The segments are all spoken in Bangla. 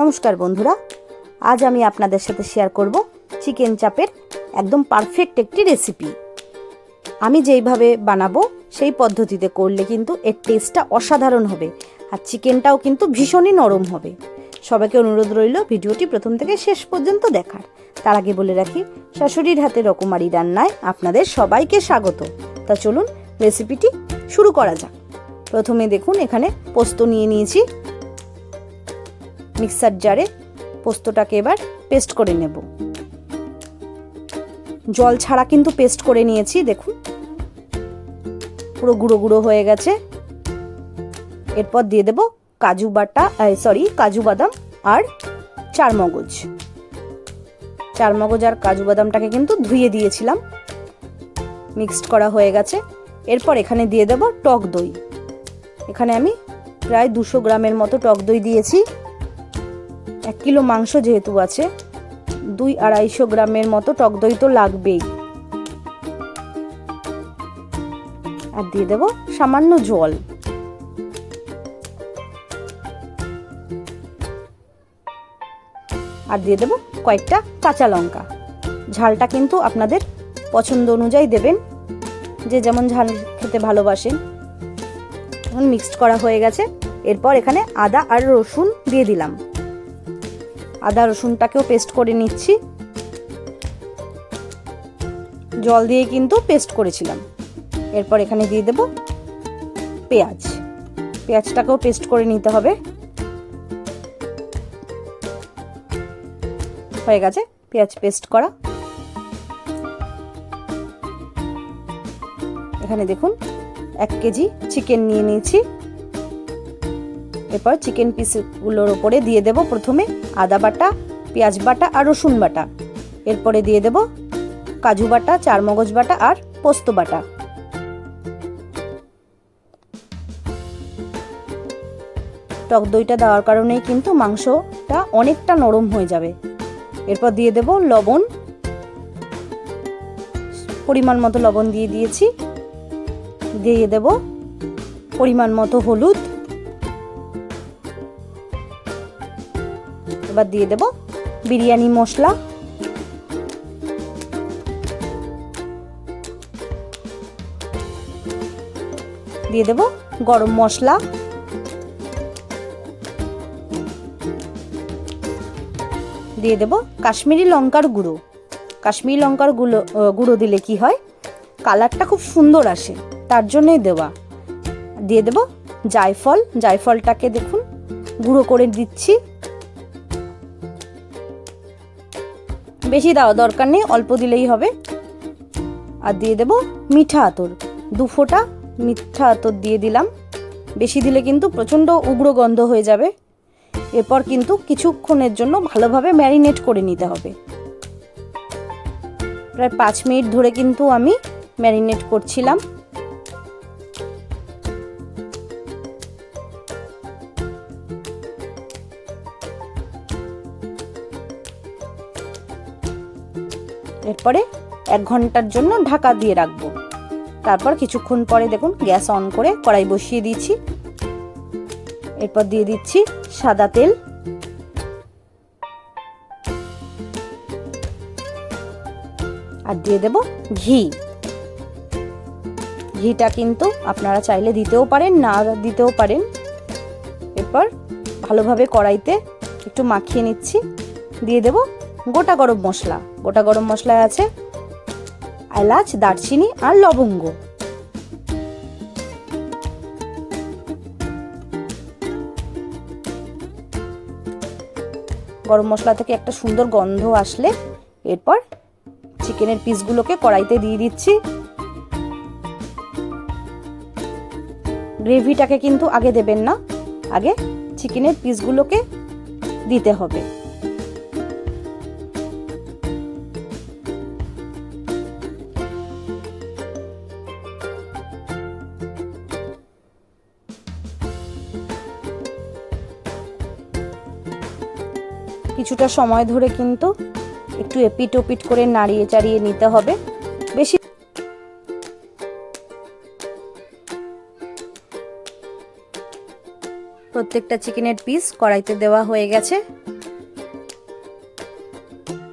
নমস্কার বন্ধুরা, আজ আমি আপনাদের সাথে শেয়ার করব চিকেন চাপের একদম পারফেক্ট একটি রেসিপি আমি যেইভাবে বানাবো সেই পদ্ধতিতে করলে কিন্তু এর টেস্টটা অসাধারণ হবে আর চিকেনটাও কিন্তু ভীষণই নরম হবে। সবাইকে অনুরোধ রইল ভিডিওটি প্রথম থেকে শেষ পর্যন্ত দেখার। তার আগে বলে রাখি, শাশুড়ির হাতে রকমারি রান্নায় আপনাদের সবাইকে স্বাগত। তা চলুন রেসিপিটি শুরু করা যাক। প্রথমে দেখুন, এখানে পোস্ত নিয়ে নিয়েছি। মিক্সার জারে পোস্তটাকে এবার পেস্ট করে নেব। জল ছাড়া কিন্তু পেস্ট করে নিয়েছি, দেখুন। পুরো গুঁড়ো গুঁড়ো হয়ে গেছে। এরপর দিয়ে দেব কাজু বাটা সরি কাজু বাদাম আর চার মগজ চার মগজ আর কাজু বাদামটাকে কিন্তু ধুয়ে দিয়েছিলাম। মিক্সড করা হয়ে গেছে। এরপর এখানে দিয়ে দেব টক দই। এখানে আমি প্রায় দুশো গ্রামের মতো টক দই দিয়েছি। এক কিলো মাংস যেহেতু আছে, দুই আড়াইশো গ্রামের মতো টক দই তো লাগবেই। আর দিয়ে দেব সামান্য জল। আর দিয়ে দেব কয়েকটা কাঁচা লঙ্কা। ঝালটা কিন্তু আপনাদের পছন্দ অনুযায়ী দেবেন। যে যেমন ঝাল খেতে ভালোবাসেন। এখন মিক্সড করা হয়ে গেছে। এরপর এখানে আদা আর রসুন দিয়ে দিলাম। আদা রসুনটাকেও পেস্ট করে নিচ্ছি। জল দিয়ে কিন্তু পেস্ট করেছিলাম। এরপর এখানে দিয়ে দেব পেঁয়াজ। পেঁয়াজটাকেও পেস্ট করে নিতে হবে। হয়ে গেছে, পেঁয়াজ পেস্ট করা। এখানে দেখুন, এক কেজি চিকেন নিয়ে নিয়েছি। এরপর চিকেন পিসগুলোর ওপরে দিয়ে দেব প্রথমে আদা বাটা, পেঁয়াজ বাটা আর রসুন বাটা। এরপরে দিয়ে দেব কাজু বাটা, চারমগজ বাটা আর পোস্ত বাটা। টক দইটা দেওয়ার কারণেই কিন্তু মাংসটা অনেকটা নরম হয়ে যাবে। এরপর দিয়ে দেব লবণ। পরিমাণ মতো লবণ দিয়ে দিয়েছি। দিয়ে দেব পরিমাণ মতো হলুদ। এবার দিয়ে দেব বিরিয়ানি মশলা। দিয়ে দেব গরম মশলা। দিয়ে দেব কাশ্মীরি লঙ্কার গুঁড়ো। কাশ্মীরি লঙ্কার গুঁড়ো গুঁড়ো দিলে কি হয়? কালারটা খুব সুন্দর আসে, তার জন্যই দেওয়া। দিয়ে দেব জায়ফল, জায়ফলটাকে দেখুন, গুঁড়ো করে দিচ্ছি। বেশি দেওয়া দরকার নেই, অল্প দিলেই হবে। আর দিয়ে দেব মিঠা আতর। দু ফোঁটা মিঠা আতর দিয়ে দিলাম। বেশি দিলে কিন্তু প্রচণ্ড উগ্র গন্ধ হয়ে যাবে। এরপর কিন্তু কিছুক্ষণের জন্য ভালোভাবে ম্যারিনেট করে নিতে হবে। প্রায় পাঁচ মিনিট ধরে কিন্তু আমি ম্যারিনেট করছিলাম। এরপরে এক ঘণ্টার জন্য ঢাকা দিয়ে রাখব। তারপর কিছুক্ষণ পরে দেখুন গ্যাস অন করে কড়াই বসিয়ে দিয়েছি এরপর দিয়ে দিচ্ছি সাদা তেল। আর দিয়ে দেব ঘি। ঘিটা কিন্তু আপনারা চাইলে দিতেও পারেন, না দিতেও পারেন। এরপর ভালোভাবে কড়াইতে একটু মাখিয়ে নিচ্ছি। দিয়ে দেব গোটা গরম মশলা। গোটা গরম মশলায় আছে এলাচ, দারচিনি আর লবঙ্গ। গরম মশলা থেকে একটা সুন্দর গন্ধ আসলে এরপর চিকেনের পিসগুলোকে কড়াইতে দিয়ে দিচ্ছি। গ্রেভিটাকে কিন্তু আগে দেবেন না, আগে চিকেনের পিসগুলোকে দিতে হবে। কিছুটা সময় ধরে কিন্তু একটু এপিট ওপিট করে নাড়িয়ে চাড়িয়ে নিতে হবে। বেশি প্রত্যেকটা চিকেনের পিস কড়াইতে দেওয়া হয়ে গেছে।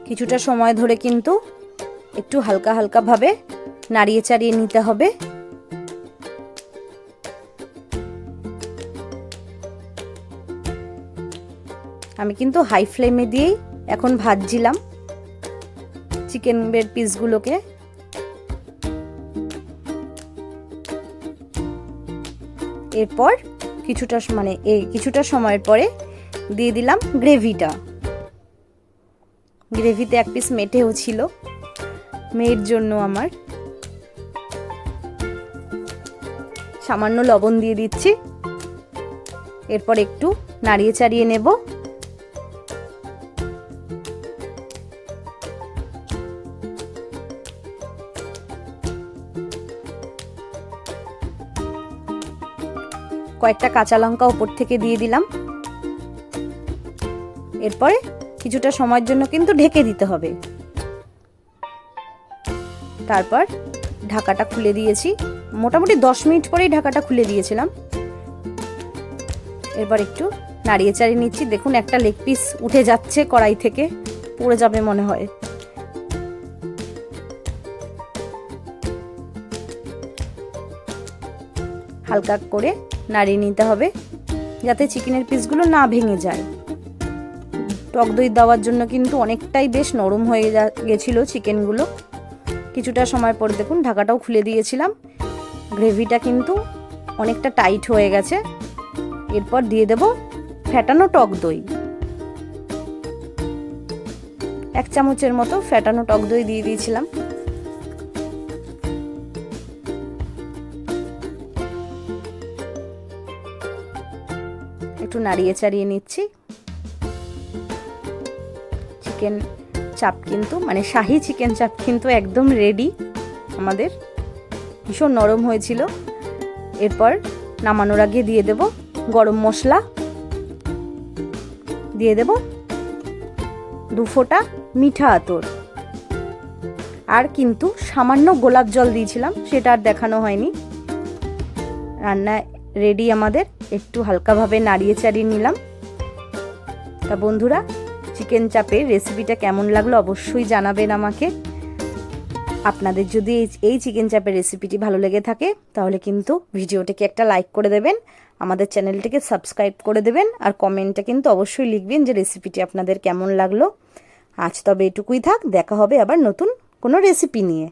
কিছুটা সময় ধরে কিন্তু একটু হালকা হালকাভাবে নাড়িয়ে চাড়িয়ে নিতে হবে। আমি কিন্তু হাই ফ্লেমে দিয়েই এখন ভাজছিলাম চিকেন বেড পিসগুলোকে এরপর কিছুটা মানে এই কিছুটা সময়ের পরে দিয়ে দিলাম গ্রেভিটা গ্রেভিতে এক পিস মেটেও ছিল, মেয়ের জন্য আমার। সামান্য লবণ দিয়ে দিচ্ছি। এরপর একটু নাড়িয়ে চাড়িয়ে নেব। কয়েকটা কাঁচা লঙ্কা ওপর থেকে দিয়ে দিলাম। এরপরে কিছুটা সময়ের জন্য কিন্তু ঢেকে দিতে হবে। তারপর ঢাকাটা খুলে দিয়েছি। মোটামুটি দশ মিনিট পরেই ঢাকাটা খুলে দিয়েছিলাম। এরপর একটু নাড়িয়ে চাড়িয়ে নিচ্ছি। দেখুন, একটা লেগ পিস উঠে যাচ্ছে কড়াই থেকে। পড়ে যাবে মনে হয়। হালকা করে নাড়িয়ে নিতে হবে যাতে চিকেনের পিসগুলো না ভেঙে যায়। টক দই দেওয়ার জন্য কিন্তু অনেকটাই বেশ নরম হয়ে গেছিল চিকেনগুলো। কিছুটা সময় পর দেখুন ঢাকাটাও খুলে দিয়েছিলাম। গ্রেভিটা কিন্তু অনেকটা টাইট হয়ে গেছে। এরপর দিয়ে দেব ফ্যাটানো টক দই। এক চামচের মতো ফ্যাটানো টক দই দিয়ে দিয়েছিলাম। একটু নাড়িয়ে চাড়িয়ে নিচ্ছি। চিকেন চাপ কিন্তু মানে শাহি চিকেন চাপ কিন্তু একদম রেডি আমাদের। ভীষণ নরম হয়েছিল। এরপর নামানোর আগে দিয়ে দেব গরম মশলা। দিয়ে দেব দু ফোঁটা মিঠা আতর। আর কিন্তু সামান্য গোলাপ জল দিয়েছিলাম, সেটা আর দেখানো হয়নি। রান্না রেডি আমাদের। একটু হালকাভাবে নাড়িয়ে চাড়িয়ে নিলাম। তা বন্ধুরা, চিকেন চাপের রেসিপিটা কেমন লাগল অবশ্যই জানাবেন আমাকে। আপনাদের যদি এই- চিকেন চাপের রেসিপিটি ভালো লেগে থাকে, তাহলে কিন্তু ভিডিওটিকে একটা লাইক করে দেবেন, আমাদের চ্যানেলটিকে সাবস্ক্রাইব করে দেবেন, আর কমেন্টে কিন্তু অবশ্যই লিখবেন যে রেসিপিটি আপনাদের কেমন লাগল। আজ তবে এটুকুই থাক, দেখা হবে আবার নতুন কোনো রেসিপি নিয়ে।